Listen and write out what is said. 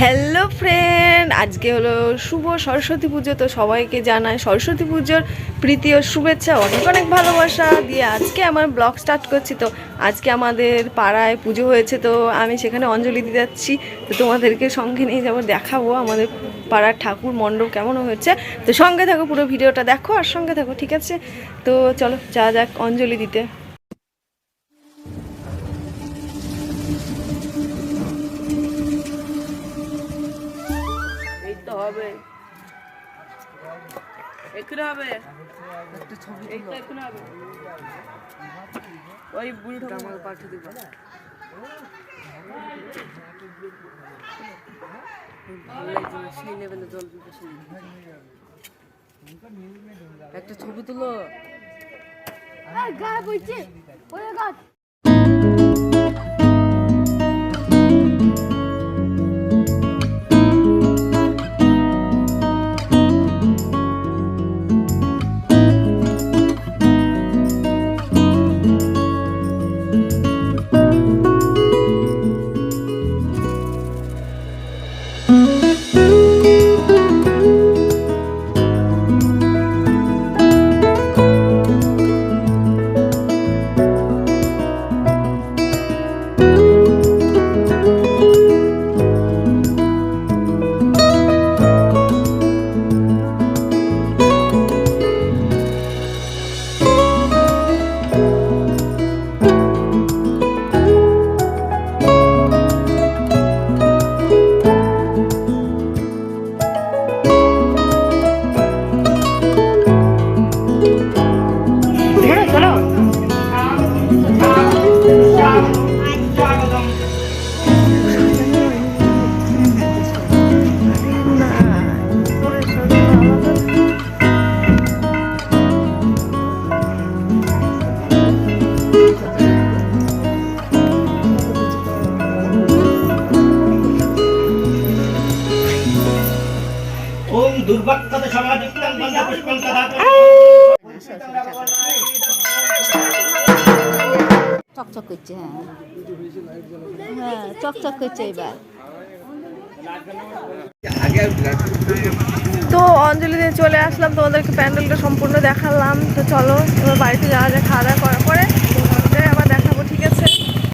Hello friend আজকে হলো শুভ সরস্বতী পুজো, তো সবাইকে জানায় সরস্বতী পুজোর প্রীতি ও শুভেচ্ছা, অনেক অনেক ভালোবাসা দিয়ে আজকে আমার ব্লগ স্টার্ট করছি। তো আজকে আমাদের পাড়ায় পুজো হয়েছে, তো আমি সেখানে অঞ্জলি দিতে যাচ্ছি। তো তোমাদেরকে সঙ্গে নিয়ে যাব, দেখাবো আমাদের পাড়ার ঠাকুর মণ্ডপ কেমন হয়েছে। তো সঙ্গে থাকো পুরো ভিডিওটা দেখো, আর সঙ্গে থাকো, ঠিক আছে? তো চলো, যা যাক অঞ্জলি দিতে। এক্ষুনি হবে তো এক্ষুনি হবে ওই বুড়িটা আমাকে পাঠিয়ে দিবে সেই লেভেলে জল একটা ছবি তুলো সমাধিক্তং তদাপি চকচক করছে হ্যাঁ। হ্যাঁ চকচক করছে এবার। তো অঞ্জলি দিয়ে চলে আসলাম তোমাদেরকে প্যান্ডেলটা সম্পূর্ণ দেখালাম। তো চলো এবার বাড়িতে যাওয়া যায় খাওয়া দাওয়া করার পরে।